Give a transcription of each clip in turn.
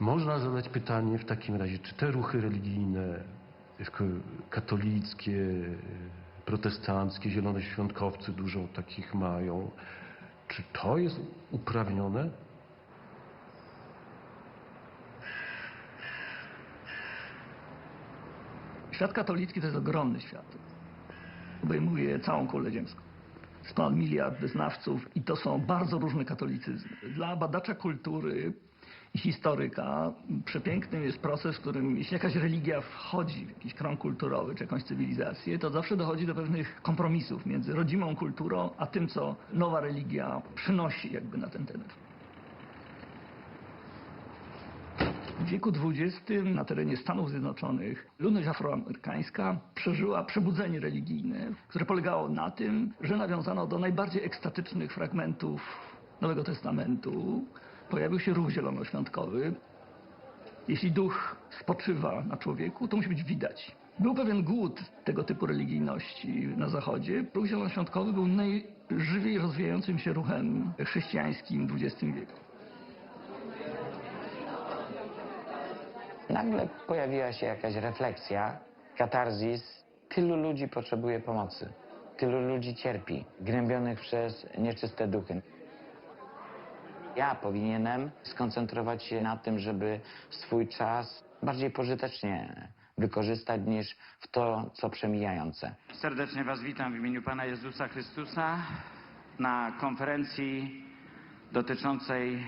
Można zadać pytanie w takim razie, czy te ruchy religijne, katolickie, protestanckie, zielone świątkowcy dużo takich mają, czy to jest uprawnione? Świat katolicki to jest ogromny świat. Obejmuje całą kulę ziemską. Jest ponad miliard wyznawców i to są bardzo różne katolicyzmy. Dla badacza kultury historyka przepięknym jest proces, w którym jeśli jakaś religia wchodzi w jakiś krąg kulturowy czy jakąś cywilizację, to zawsze dochodzi do pewnych kompromisów między rodzimą kulturą, a tym, co nowa religia przynosi jakby na ten temat. W wieku XX na terenie Stanów Zjednoczonych ludność afroamerykańska przeżyła przebudzenie religijne, które polegało na tym, że nawiązano do najbardziej ekstatycznych fragmentów Nowego Testamentu. Pojawił się ruch zielonoświątkowy. Jeśli duch spoczywa na człowieku, to musi być widać. Był pewien głód tego typu religijności na Zachodzie. Ruch zielonoświątkowy był najżywiej rozwijającym się ruchem chrześcijańskim w XX wieku. Nagle pojawiła się jakaś refleksja, katarzis. Tylu ludzi potrzebuje pomocy. Tylu ludzi cierpi, gnębionych przez nieczyste duchy. Ja powinienem skoncentrować się na tym, żeby swój czas bardziej pożytecznie wykorzystać niż w to, co przemijające. Serdecznie Was witam w imieniu Pana Jezusa Chrystusa na konferencji dotyczącej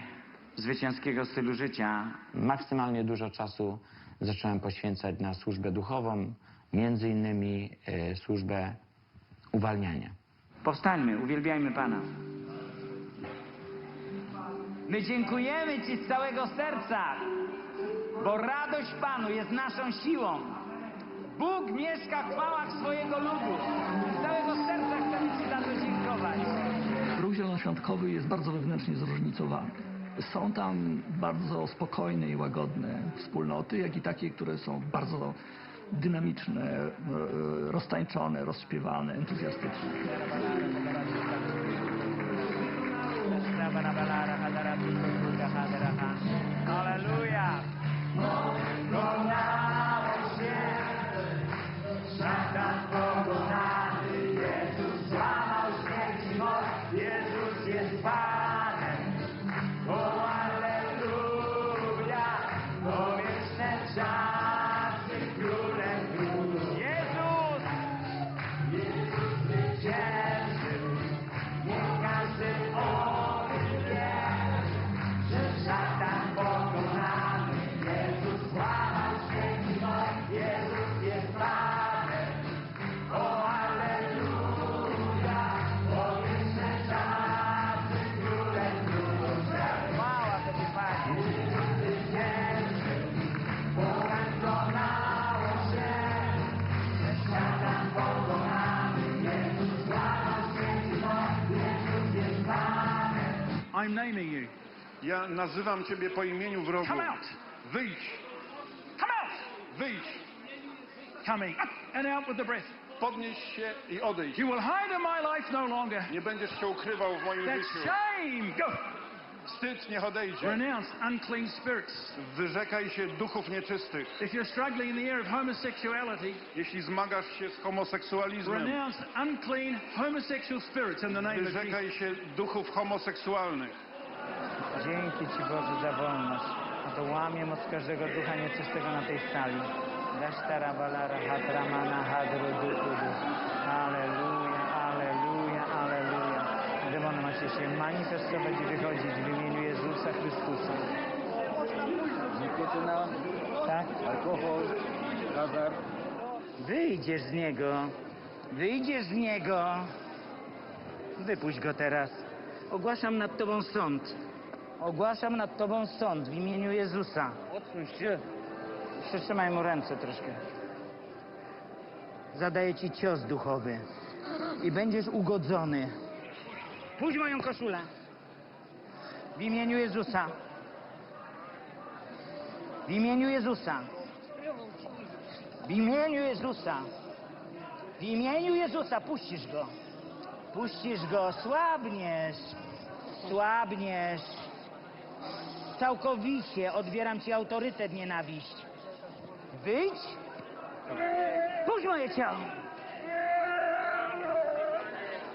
zwycięskiego stylu życia. Maksymalnie dużo czasu zacząłem poświęcać na służbę duchową, między innymi e, służbę uwalniania. Powstańmy, uwielbiajmy Pana. My dziękujemy Ci z całego serca, bo radość Panu jest naszą siłą. Bóg mieszka w chwałach swojego ludu. Z całego serca chcemy Ci za to dziękować. Ruch zielonoświątkowy jest bardzo wewnętrznie zróżnicowany. Są tam bardzo spokojne i łagodne wspólnoty, jak i takie, które są bardzo dynamiczne, e, e, roztańczone, rozśpiewane, entuzjastyczne. Ja nazywam ciebie po imieniu wrogu. Come out. Wyjdź, Come out. wyjdź, Coming up and out with the breath. podnieś się i odejdź. You will hide in my life no longer. Nie będziesz się ukrywał w moim That życiu. shame. Go. Wstyd niech odejdzie. Renounce unclean spirits. Wyrzekaj się duchów nieczystych. If you're struggling in the area of homosexuality, Jeśli zmagasz się z homoseksualizmem, renounce unclean homosexual spirits in the name of Jesus. wyrzekaj się duchów homoseksualnych. Dzięki Ci Boże za wolność. A to łamie moc każdego ducha nieczystego na tej sali. Dasztara balara hatramana hadru dukudu. Aleluja, aleluja, aleluja. Demony macie się manifestować i wychodzić w imieniu Jezusa Chrystusa. Nikotyna, tak? Alkohol, hazard. Wyjdziesz z niego. Wyjdziesz z niego. Wypuść go teraz. Ogłaszam nad tobą sąd. Ogłaszam nad tobą sąd w imieniu Jezusa. Odsuń się. Przytrzymaj mu ręce troszkę. Zadaję ci cios duchowy. I będziesz ugodzony. Puść moją koszulę. W imieniu Jezusa. W imieniu Jezusa. W imieniu Jezusa. W imieniu Jezusa puścisz go. Puścisz go, słabniesz. Słabniesz. Całkowicie odbieram ci autorytet, nienawiść. Wyjdź! Puść moje ciało!